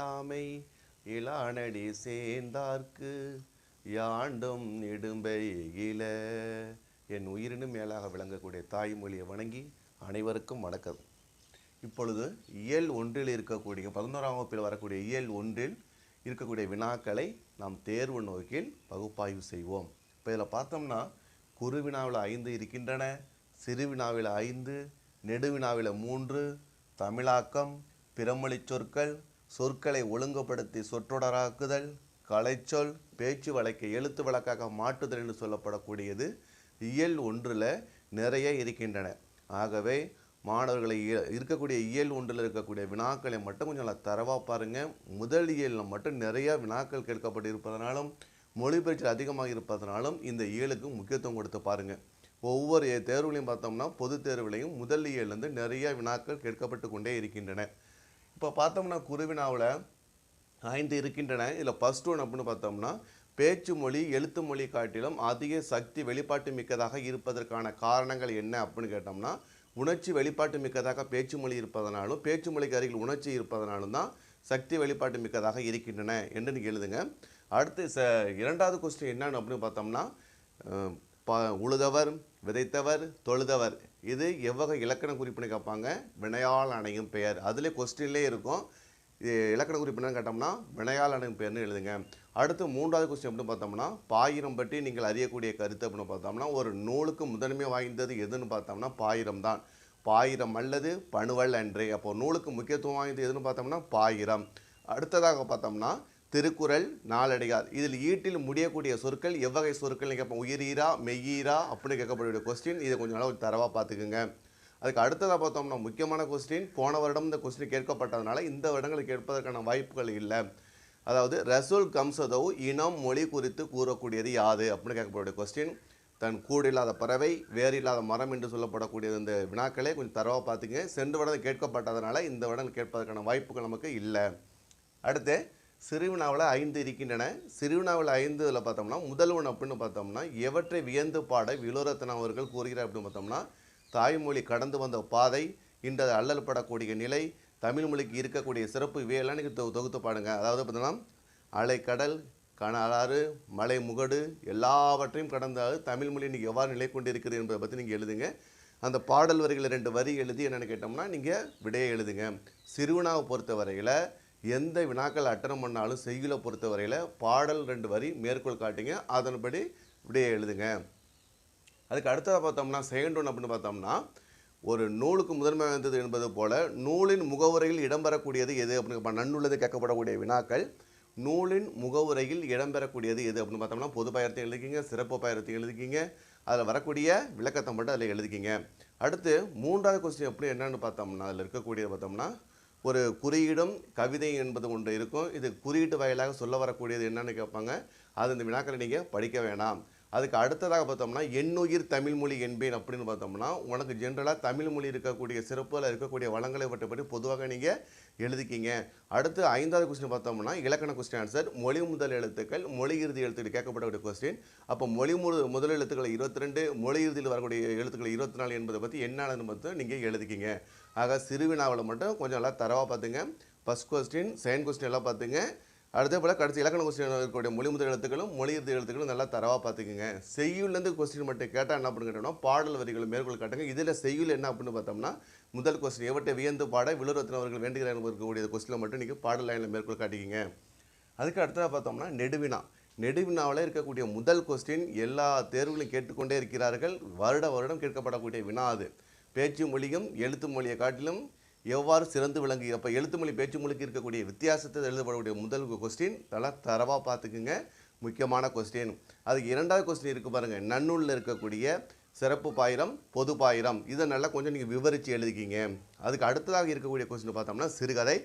இல்லாமை இளானடி சேர்ந்தார்க்கு யாண்டும் இடும்பையில என் உயிரினும் மேலாக விளங்கக்கூடிய தாய்மொழியை வணங்கி அனைவருக்கும் வணக்கம். இப்பொழுது இயல் ஒன்றில் இருக்கக்கூடிய பதினோராம் வகுப்பில் வரக்கூடிய இயல் ஒன்றில் இருக்கக்கூடிய வினாக்களை நாம் தேர்வு நோக்கில் பகுப்பாய்வு செய்வோம். இப்போ இதில் பார்த்தோம்னா குறுவினாவில் ஐந்து இருக்கின்றன சிறுவினாவில் ஐந்து நெடுவினாவில் மூன்று தமிழாக்கம் பிறமொழி சொற்கள் சொற்களை ஒழுங்குபடுத்தி சொற்றொடராக்குதல் கலைச்சொல் பேச்சு வழக்கை எழுத்து வழக்காக மாற்றுதல் என்று சொல்லப்படக்கூடியது இயல் ஒன்றில் நிறைய இருக்கின்றன. ஆகவே மாணவர்களை இருக்கக்கூடிய இயல் ஒன்றில் இருக்கக்கூடிய வினாக்களை மட்டும் கொஞ்சம் நல்லா தரவாக பாருங்கள் முதல் இயலில் மட்டும் நிறைய வினாக்கள் கேட்கப்பட்டு இருப்பதனாலும் மொழிபெயர்ச்சி அதிகமாக இருப்பதனாலும் இந்த இயலுக்கு முக்கியத்துவம் கொடுத்து பாருங்கள் ஒவ்வொரு தேர்வுலையும் பார்த்தோம்னா பொது தேர்வுலையும் முதல் இயல்லேருந்து நிறைய வினாக்கள் கேட்கப்பட்டு கொண்டே இருக்கின்றன. இப்போ பார்த்தோம்னா குருவினாவில் ஐந்து இருக்கின்றன. இதில் ஃபஸ்ட் ஒன் அப்படின்னு பார்த்தோம்னா பேச்சு மொழி எழுத்து மொழி காட்டிலும் அதிக சக்தி வெளிப்பாட்டு மிக்கதாக இருப்பதற்கான காரணங்கள் என்ன அப்படின்னு கேட்டோம்னா உணர்ச்சி வெளிப்பாட்டு மிக்கதாக பேச்சு மொழி இருப்பதனாலும் பேச்சு மொழிக்கு அருகில் உணர்ச்சி இருப்பதனாலும் தான் சக்தி வெளிப்பாட்டு மிக்கதாக இருக்கின்றன என்று நீங்கள் எழுதுங்க. அடுத்து ச இரண்டாவது கொஸ்டின் என்னன்னு அப்படின்னு பார்த்தோம்னா ப உழுதவர் விதைத்தவர் தொழுதவர். இது எவ்வகை இலக்கண குறிப்பினை கேட்பாங்க? வினையால் அணையும் பெயர். அதிலே கொஸ்டின்லேயே இருக்கும். இலக்கண குறிப்பு கேட்டோம்னா வினையால் அணையும் பெயர்னு எழுதுங்க. அடுத்து மூன்றாவது கொஸ்டின் அப்படின்னு பார்த்தோம்னா பாயிரம் பற்றி நீங்கள் அறியக்கூடிய கருத்து அப்படின்னு பார்த்தோம்னா ஒரு நூலுக்கு முதன்மை வாய்ந்தது எதுன்னு பார்த்தோம்னா பாயிரம் தான். பாயிரம் அல்லது பணுவல் அன்றே. அப்போ நூலுக்கு முக்கியத்துவம் வாய்ந்தது எதுன்னு பார்த்தோம்னா பாயிரம். அடுத்ததாக பார்த்தோம்னா திருக்குறள் நாலடியார் இதில் ஈட்டில் முடியக்கூடிய சொற்கள் எவ்வகை சொற்கள் கேட்போம். உயிரீரா மெய்யீரா அப்படின்னு கேட்கக்கூடிய கொஸ்டின் இதை கொஞ்சம் நல்லா தரவாக பார்த்துக்குங்க. அதுக்கு அடுத்ததாக பார்த்தோம்னா முக்கியமான கொஸ்டின் போன வருடம் இந்த கொஸ்டின் கேட்கப்பட்டதுனால இந்த வருடங்கள் கேட்பதற்கான வாய்ப்புகள் இல்லை. அதாவது ரசூல் கம்சதோ இனம் மொழி குறித்து கூறக்கூடியது யாது அப்படின்னு கேட்கக்கூடிய கொஸ்டின் தன் கூடு இல்லாத பறவை வேறு இல்லாத மரம் என்று சொல்லப்படக்கூடிய இந்த வினாக்களை கொஞ்சம் தரவாக பார்த்துங்க சென்ற வருடம் கேட்கப்பட்டதுனால இந்த வருடம் கேட்பதற்கான வாய்ப்புகள் நமக்கு இல்லை. அடுத்து சிறுவினாவில் ஐந்து இருக்கின்றன. சிறுவினாவில் ஐந்து இதில் பார்த்தோம்னா முதல்வன் அப்படின்னு பார்த்தோம்னா எவற்றை வியந்து பாட விலோரத்தன் அவர்கள் கூறுகிறார் அப்படின்னு பார்த்தோம்னா தாய்மொழி கடந்து வந்த பாதை இன்று அல்லல் படக்கூடிய நிலை தமிழ் மொழிக்கு இருக்கக்கூடிய சிறப்பு இவையெல்லாம் நீங்கள் தொ தொகுத்து பாடுங்க. அதாவது பார்த்தோம்னா அலைக்கடல் கணாறு மலை முகடு எல்லாவற்றையும் கடந்த தமிழ் மொழி இன்னைக்கு எவ்வாறு நிலை கொண்டிருக்கிறது என்பதை பற்றி நீங்கள் எழுதுங்க. அந்த பாடல் வரிகளை ரெண்டு வரி எழுதி என்னென்னு கேட்டோம்னா நீங்கள் விடையை எழுதுங்க. சிறுவினாவை பொறுத்த வரையில் எந்த வினாக்கள் அட்டனம் பண்ணாலும் செய்யுளை பொறுத்த வரையில் பாடல் ரெண்டு வரி மேற்கோள் காட்டுங்க. அதன்படி இப்படியே எழுதுங்க. அதுக்கு அடுத்ததாக பார்த்தோம்னா செகண்ட் ஒன் அப்படின்னு பார்த்தோம்னா ஒரு நூலுக்கு முதன்மை வாய்ந்தது என்பது போல நூலின் முகவுரையில் இடம்பெறக்கூடியது எது அப்படின்னு நன்னுள்ளது கேட்கப்படக்கூடிய வினாக்கள் நூலின் முகவுரையில் இடம்பெறக்கூடியது எது அப்படின்னு பார்த்தோம்னா பொது பயிரத்தையும் எழுதிக்கிங்க சிறப்பு பயிரத்தையும் எழுதிக்கிங்க அதில் வரக்கூடிய விளக்கத்தை மட்டும் அதில் எழுதிக்கிங்க. அடுத்து மூன்றாவது கொஸ்டின் எப்படி என்னென்னு பார்த்தோம்னா அதில் இருக்கக்கூடியது பார்த்தோம்னா ஒரு குறியீடும் கவிதை என்பது ஒன்று இருக்கும். இது குறியீட்டு வாயிலாக சொல்ல வரக்கூடியது என்னன்னு கேட்பாங்க. அது இந்த வினாக்களை நீங்கள் படிக்க வேணாம். அதுக்கு அடுத்ததாக பார்த்தோம்னா எண்ணுயிர் தமிழ்மொழி என்பேன் அப்படின்னு பார்த்தோம்னா உனக்கு ஜென்ரலாக தமிழ் மொழி இருக்கக்கூடிய சிறப்பில் இருக்கக்கூடிய வளங்களை பற்றி பொதுவாக நீங்கள் எழுதிக்கிங்க. அடுத்து ஐந்தாவது கொஸ்டின் பார்த்தோம்னா இலக்கண கொஸ்டின் ஆன்சர் மொழி முதல் எழுத்துக்கள் மொழி இறுதி எழுத்துக்கள் கேட்கப்படக்கூடிய கொஸ்டின் அப்போ மொழி மு முதல் எழுத்துக்கள் இருபத்தி ரெண்டு மொழி இறுதியில் வரக்கூடிய எழுத்துக்கள் இருபத்தி நாலு என்பதை பற்றி என்னன்னு மட்டும் நீங்கள் எழுதிக்கிங்க. ஆக சிறுவினாவில் மட்டும் கொஞ்சம் நல்லா தரவாக பார்த்துங்க. ஃபஸ்ட் கொஸ்டின் செகண்ட் கொஸ்டின் எல்லாம் பார்த்துங்க. அதே போல் கடைசி இலக்கண கொஸ்டின் இருக்கக்கூடிய மொழி முதல் எழுத்துக்களும் மொழி இறுதி எழுத்துக்களும் நல்லா தரவாக பார்த்துக்குங்க. செய்யுள்லேருந்து கொஸ்டின் மட்டும் கேட்டால் என்ன பண்ணுன்னு கேட்டோம்னா பாடல் வரிகள் மேற்கொள் காட்டுங்க. இதில் செய்யுள் என்ன அப்படின்னு பார்த்தோம்னா முதல் கொஸ்டின் எவற்றை வியந்து பாட விழுரத்தின் அவர்கள் வேண்டுகிறார் இருக்கக்கூடிய கொஸ்டினில் மட்டும் நீங்கள் பாடல் லைனில் மேற்கொள் காட்டிக்கிங்க. அதுக்கு அடுத்ததாக பார்த்தோம்னா நெடுவினா. நெடுவினாவில் இருக்கக்கூடிய முதல் கொஸ்டின் எல்லா தேர்வுகளையும் கேட்டுக்கொண்டே இருக்கிறார்கள். வருட வருடம் கேட்கப்படக்கூடிய வினா அது. பேச்சு மொழியும் எழுத்து மொழியை காட்டிலும் எவ்வாறு சிறந்து விளங்கு அப்போ எழுத்து மொழி பேச்சு மொழிக்கு இருக்கக்கூடிய வித்தியாசத்தை எழுதப்படக்கூடிய முதல் கொஸ்டின் நல்லா தரவாக பார்த்துக்குங்க. முக்கியமான கொஸ்டின் அதுக்கு இரண்டாவது கொஸ்டின் இருக்குது பாருங்கள் நன்னூலில் இருக்கக்கூடிய சிறப்பு பாயிரம் பொது பாயிரம். இதை நல்லா கொஞ்சம் நீங்கள் விவரித்து எழுதிக்கிங்க. அதுக்கு அடுத்ததாக இருக்கக்கூடிய கொஸ்டின் பார்த்தோம்னா சிறுகதை.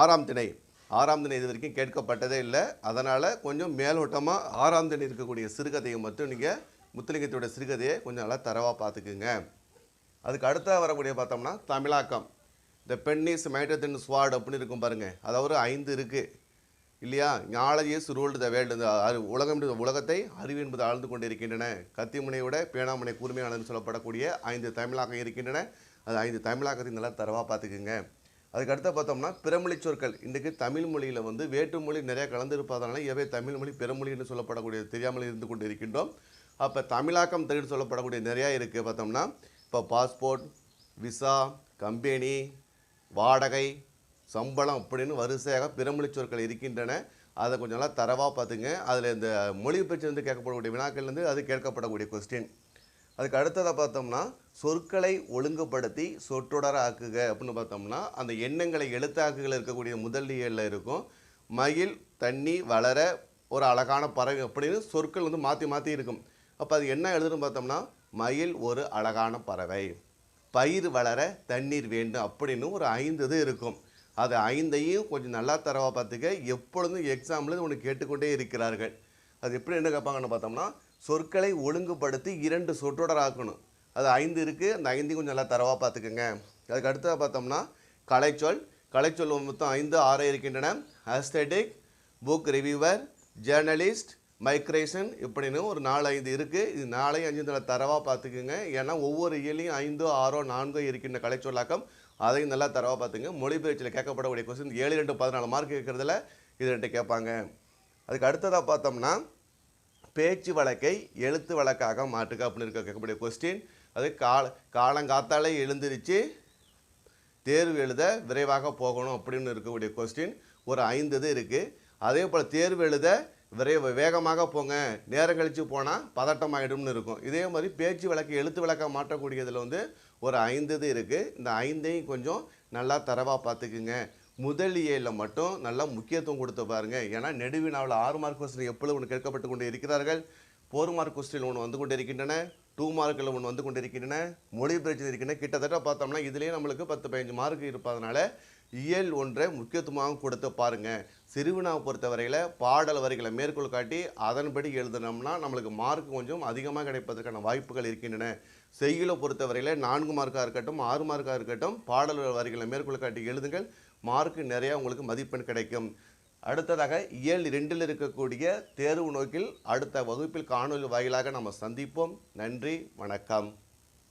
ஆறாம் திணை. ஆறாம் திணை இது வரைக்கும் கேட்கப்பட்டதே இல்லை. அதனால் கொஞ்சம் மேலோட்டமாக ஆறாம் திணை இருக்கக்கூடிய சிறுகதையை மட்டும் நீங்கள் முத்துலிங்கத்தோட சிறுகதையை கொஞ்சம் நல்லா தரவாக பார்த்துக்குங்க. அதுக்கு அடுத்த வரக்கூடிய பார்த்தோம்னா தமிழாக்கம். இந்த பென்னிஸ் மைட்டத்தின் ஸ்வாட் அப்படின்னு இருக்கும் பாருங்கள் அதாவது ஐந்து இருக்குது இல்லையா? ஞாலஜியஸ் ரூல்டு த வேர்ல்டு இந்த உலகம் உலகத்தை அறிவு என்பது ஆழ்ந்து கொண்டு இருக்கின்றன கத்திமுனையோட பேனாமுனை கூர்மையானதுன்னு சொல்லப்படக்கூடிய ஐந்து தமிழாக்கம் இருக்கின்றன. அது ஐந்து தமிழாக்கத்தையும் நல்லா தரவாக பார்த்துக்குங்க. அதுக்கு அடுத்த பார்த்தோம்னா பிறமொழி சொற்கள். இன்றைக்கு தமிழ் மொழியில் வந்து வேற்று மொழி நிறையா கலந்திருப்பதனால எவை தமிழ் மொழி பிறமொழி என்று சொல்லப்படக்கூடிய தெரியாமல் இருந்து கொண்டு இருக்கின்றோம் அப்போ தமிழாக்கம் தமிழ் சொல்லப்படக்கூடிய நிறையா இருக்குது பார்த்தோம்னா இப்போ பாஸ்போர்ட் விசா கம்பெனி வாடகை சம்பளம் அப்படின்னு வரிசையாக பிறமொழி சொற்கள் இருக்கின்றன. அதை கொஞ்சம் நல்லா தரவாக பார்த்துங்க. அதில் இந்த மொழி கேட்கப்படக்கூடிய வினாக்கள்லேருந்து அது கேட்கப்படக்கூடிய கொஸ்டின் அதுக்கு அடுத்ததாக பார்த்தோம்னா சொற்களை ஒழுங்குபடுத்தி சொற்றொடர ஆக்குக அப்படின்னு பார்த்தோம்னா அந்த எண்ணங்களை எழுத்தாக்குகள் இருக்கக்கூடிய முதல் இயலில் இருக்கும். மயில் தண்ணி வளர ஒரு அழகான பறவை அப்படின்னு சொற்கள் வந்து மாற்றி மாற்றி இருக்கும். அப்போ அது என்ன எழுதுன்னு பார்த்தோம்னா மயில் ஒரு அழகான பறவை. பயிர் வளர தண்ணீர் வேண்டும் அப்படின்னு ஒரு ஐந்து இது இருக்கும். அது ஐந்தையும் கொஞ்சம் நல்லா தரவா பார்த்துக்க. எப்பொழுதும் எக்ஸாம்பிள் ஒன்று கேட்டுக்கொண்டே இருக்கிறார்கள். அது எப்படி என்ன கேட்பாங்கன்னு பார்த்தோம்னா சொற்களை ஒழுங்குபடுத்தி இரண்டு சொற்றொடர் ஆக்கணும். அது ஐந்து இருக்குது அந்த ஐந்தையும் கொஞ்சம் நல்லா தரவா பார்த்துக்கோங்க. அதுக்கு அடுத்ததாக பார்த்தோம்னா கலைச்சொல். கலைச்சொல் மொத்தம் ஐந்து ஆறு இருக்கின்றன. Aesthetic book reviewer journalist migration இப்படின்னு ஒரு நாலு ஐந்து இருக்குது இது நாளையும் அஞ்சு நல்லா தரவாக பார்த்துக்குங்க. ஏன்னா ஒவ்வொரு இயலையும் ஐந்தோ ஆறோ நான்கோ இருக்கின்ற கலைச்சொல்லாக்கம் அதையும் நல்லா தரவாக பார்த்துங்க மொழிபெயர்ச்சியில் கேட்கப்படக்கூடிய கொஸ்டின் ஏழு ரெண்டு பதினாலு மார்க் இருக்கிறதுல இது ரெண்டு கேட்பாங்க. அதுக்கு அடுத்ததாக பார்த்தோம்னா பேச்சு வழக்கை எழுத்து வழக்காக மாற்றுக அப்படின்னு இருக்க கேட்கக்கூடிய கொஸ்டின் அது கால காலங்காத்தாலே எழுந்திருச்சு தேர்வு எழுத விரைவாக போகணும் அப்படின்னு இருக்கக்கூடிய கொஸ்டின் ஒரு ஐந்து இது இருக்குது அதே போல் தேர்வு எழுத விரைவு வேகமாக போங்க. நேரம் கழித்து போனால் பதட்டம் ஆகிடும்னு இருக்கும். இதே மாதிரி பேச்சு வழக்கு எழுத்து விளக்க மாற்றக்கூடியதில் வந்து ஒரு ஐந்து இது இருக்குது இந்த ஐந்தையும் கொஞ்சம் நல்லா தரவாக பார்த்துக்குங்க. முதலியலில் மட்டும் நல்லா முக்கியத்துவம் கொடுத்து பாருங்கள் ஏன்னா நெடுவினாவில் ஆறு மார்க் கொஸ்டின் எப்பொழுது ஒன்று கேட்கப்பட்டு கொண்டு இருக்கிறார்கள்? ஃபோர் மார்க் கொஸ்டின் ஒன்று வந்து கொண்டு இருக்கின்றன. டூ மார்க்கில் ஒன்று வந்து கொண்டு இருக்கின்றன. மொழி பிரச்சனை இருக்கின்றன. கிட்டத்தட்ட பார்த்தோம்னா இதுலேயே நம்மளுக்கு பத்து பதினஞ்சு மார்க் இருப்பதனால இயல் ஒன்றை முக்கியத்துவமாக கொடுத்து பாருங்கள் சிறுவினாவை பொறுத்தவரையில் பாடல் வரிகளை மேற்கோள் காட்டி அதன்படி எழுதினோம்னா நம்மளுக்கு மார்க் கொஞ்சம் அதிகமாக கிடைப்பதற்கான வாய்ப்புகள் இருக்கின்றன. செய்யுளை பொறுத்தவரையில் நான்கு மார்க்காக இருக்கட்டும் ஆறு மார்க்காக இருக்கட்டும் பாடல் வரிகளை மேற்கோள் காட்டி எழுதுங்கள். மார்க் நிறையா உங்களுக்கு மதிப்பெண் கிடைக்கும். அடுத்ததாக இயல் ரெண்டில் இருக்கக்கூடிய தேர்வு நோக்கில் அடுத்த வகுப்பில் காணொலி வாயிலாக நம்ம சந்திப்போம். நன்றி வணக்கம்.